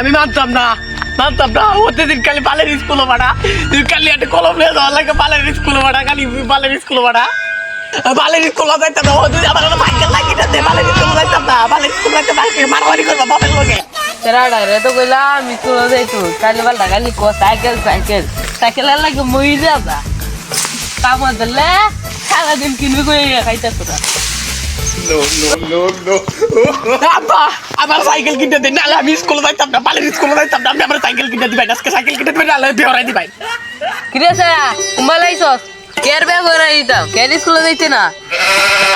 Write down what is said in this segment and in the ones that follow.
আমি মানতাম না মানতাম না। দিন খালি বালের স্কুল তুই খালি একটা কলম নিয়ে যাওয়া লাগে বালের স্কুল ভাড়া খালি বালের স্কুল ভাড়া বালের স্কুল যাইতাম না। যদি আমার লাগিয়ে দে বালের স্কুল যাইতাম না। বালের স্কুল যাইতাম না মারামারি করব বাপের লোকে। Cycle cycle. সাইকেল লাগে মই যাবা কিনবি খাইতে আব্বা আমার সাইকেল কিনে দিন নাহলে আমি স্কুলে যাইতাম না বালের স্কুলে যাইতাম না আপনি আমার সাইকেল কিনে দিবেন আজকে সাইকেল কিনে দিবেন নাহলে বেহরাই দিবেন। কিরে সারা কুম্বালাইছস কেয়ার ব্যাগ করে দিতাম কেন স্কুলে যাইতে না।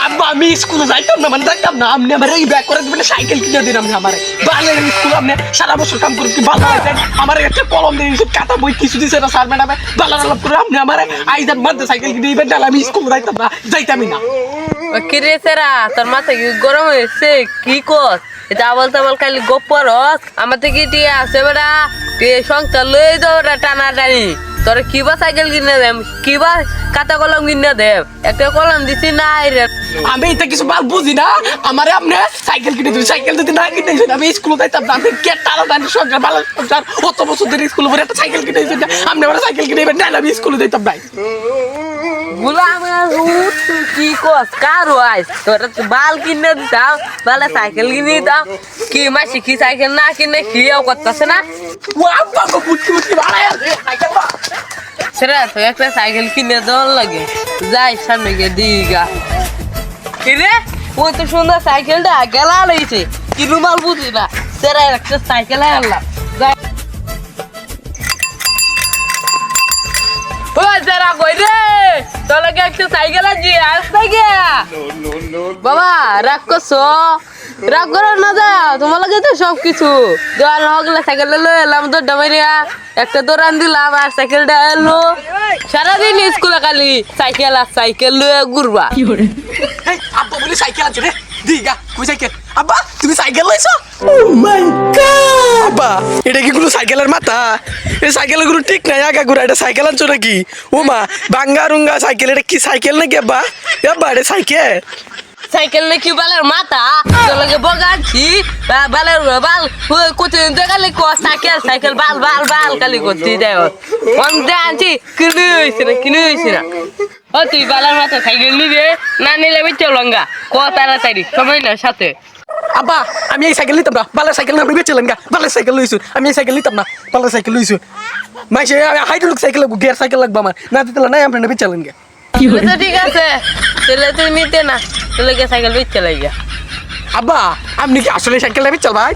আব্বা আমি স্কুলে যাইতাম না মানে যাইতাম না আপনি আমার এই ব্যাগ করে দিবেন সাইকেল কিনে দিন আপনি আমার। বালের স্কুল আপনি সারা বছর কাম করে কি ভালো আমার একটা কলম দিয়ে দিয়েছে খাতা বই কিছু দিয়েছে না স্যার ম্যাডামে। বালা আলাপ করে আপনি আমার আইজার মধ্যে সাইকেল কিনে দিবেন নাহলে আমি স্কুলে যাইতাম না যাইতামই না। কিরে সারা? তোর মাথা কি গরম হয়েছে? কি কর? এটা আবল তাবল খালি গোপর আমার থেকে টিয়ে আছে বেড়া। টিয়ে সংসার লই দাও টানা টানি তোর কিবা সাইকেল কিনে দেম, কিবা কাতা কলম কিনে দেব একটা কলম দিছি, নাই রে। আমি এটা কিছু বাল বুঝি না। আমারে আপনি সাইকেল কিনে দিবেন। সাইকেল যদি না কিনে দিয়েছেন আমি স্কুলে যাইতাম না। আপনি কে টানা টানি সরকার ভালো সরকার অত বছর ধরে স্কুলে পরে একটা সাইকেল কিনে দিয়েছেন আপনি আমার সাইকেল কিনে দিবেন নাহলে আমি স্কুলে যাইতাম না। গুলাম রুট কি কস? কার ওয়াইস? তোর বাল কিনে দিতাম বালে সাইকেল কিনে দিতাম। কি মাসি কি সাইকেল না কিনে কি করতেছে না? সেটা তো একটা সাইকেল কিনে দেওয়ার লাগে। যাই সামনে গিয়ে দিগা কিরে ওই তো সুন্দর সাইকেলটা গেলা লইছে। কিনু মাল বুঝি না? সেরা একটা সাইকেল আনলাম। যাই। ও যারা কই রে? তোর লাগে একটা সাইকেল আছে? আসতে গিয়া বাবা রাগ করছ? রাগ করো না যা তোমার লাগে তো সব কিছু দেওয়াল হগলে সাইকেল লই এলাম তো ডামাইরিয়া একটা দৌড়ান দিলাম আর সাইকেলটা এলো। সারাদিন স্কুলে খালি সাইকেল আর সাইকেল লয়ে ঘুরবা। এই আব্বা বলে সাইকেল আছে রে। দিগা কই সাইকেল? আব্বা তুমি সাইকেল লইছো? ও মাই আব্বা এটা কি কোনো সাইকেলের মাথা? এই সাইকেলের কোনো ঠিক নাই, আগা গুড়া এটা সাইকেল আনছো নাকি? ও মা, বাঙ্গা রুঙ্গা সাইকেল, এটা কি সাইকেল নাকি আব্বা? আব্বা, এটা সাইকেল। সাইকেল নাকি বালের মাথা? তোর লাগে বগাচ্ছি বালের বাল। কোথায় খালি ক, সাইকেল সাইকেল, বাল বাল বাল, খালি করতে দেয় অন আনছি, কিনে হয়েছে না, কিনে হয়েছে না। ও, তুই বালার মাথা সাইকেল নিবে, না নিলে বেচে লঙ্গা। ক, তাড়াতাড়ি, সময় না সাথে। আব্বা আমি এই সাইকেল নিতাম না। বালের সাইকেল না বেচলেন গা। বালের সাইকেল লইছুন আমি এই সাইকেল নিতাম না। বালের সাইকেল লইছুন মাইসে হাইড্রোলিক সাইকেল লাগবো গিয়ার সাইকেল লাগবো আমার। না দিতে নাই আপনি বেচলেন গা। তো ঠিক আছে। তাহলে তুই নিতে না। তাহলে গিয়ে সাইকেল বেচে লাগিয়া আব্বা আপনি কি আসলে সাইকেল নেবে চল ভাই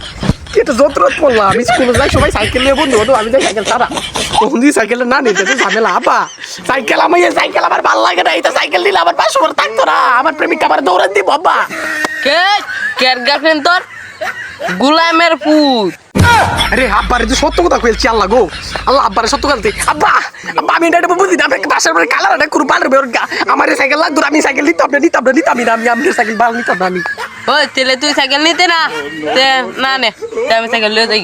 এটা যন্ত্রত পড়লাম আমি স্কুলে যাই, সবাই সাইকেল নিয়ে বন্ধু বন্ধু আমি যাই সাইকেল ছাড়া দিয়ে সাইকেল না নিতে ঝামেলা, আপা। সাইকেল আমি সাইকেল আমার ভালো লাগে না এটা সাইকেল নিলে আমার পাশে করে থাকতো না, আমার প্রেমিকা আমার দৌড়ান দিব আব্বা কে? কের গার্লফ্রেন্ড তোর? গুলামের পুত। আরে আব্বারে তো সত্য কথা কইলছি আল্লাহ গো। আল্লাহ আব্বারে সত্য কথা আব্বা আব্বা আমি এটা বুঝি না আপনাকে বাসার পরে কালার এটা করু পারবে ওর গা। আমার সাইকেল লাগতো আমি সাইকেল নিতাম না নিতাম না নিতাম না আমি আমি সাইকেল বাল নিতাম না আমি। ও তেলে তুই সাইকেল নিতে না? না নে আমি সাইকেল লয়ে যাই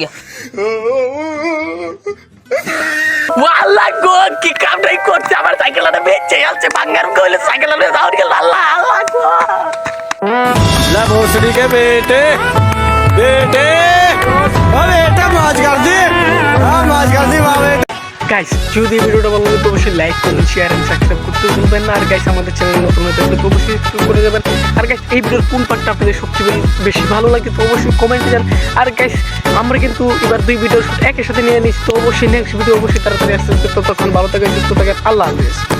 আল্লাহ গো কি কামটাই করছে? আমার সাইকেলটা বেচে যাচ্ছে ভাঙ্গার কইলে সাইকেল নিয়ে যাওয়ার গেল। গাইস যদি ভিডিওটা ভালো লাগে তো অবশ্যই লাইক করুন শেয়ার এন্ড সাবস্ক্রাইব করতে ভুলবেন না। আর গাইস আমাদের চ্যানেল নতুন হয়ে থাকলে তো অবশ্যই করে দেবেন। আর গাইস এই ভিডিওর কোন পার্টটা আপনাদের সবচেয়ে বেশি ভালো লাগে তো অবশ্যই কমেন্টে জান আর গাইস আমরা কিন্তু এবার দুই ভিডিও শুট একই সাথে নিয়ে নিচ্ছি, তো অবশ্যই নেক্সট ভিডিও অবশ্যই তাড়াতাড়ি আসতে ততক্ষণ ভালো থাকেন, সুস্থ থাকেন, আল্লাহ হাফেজ।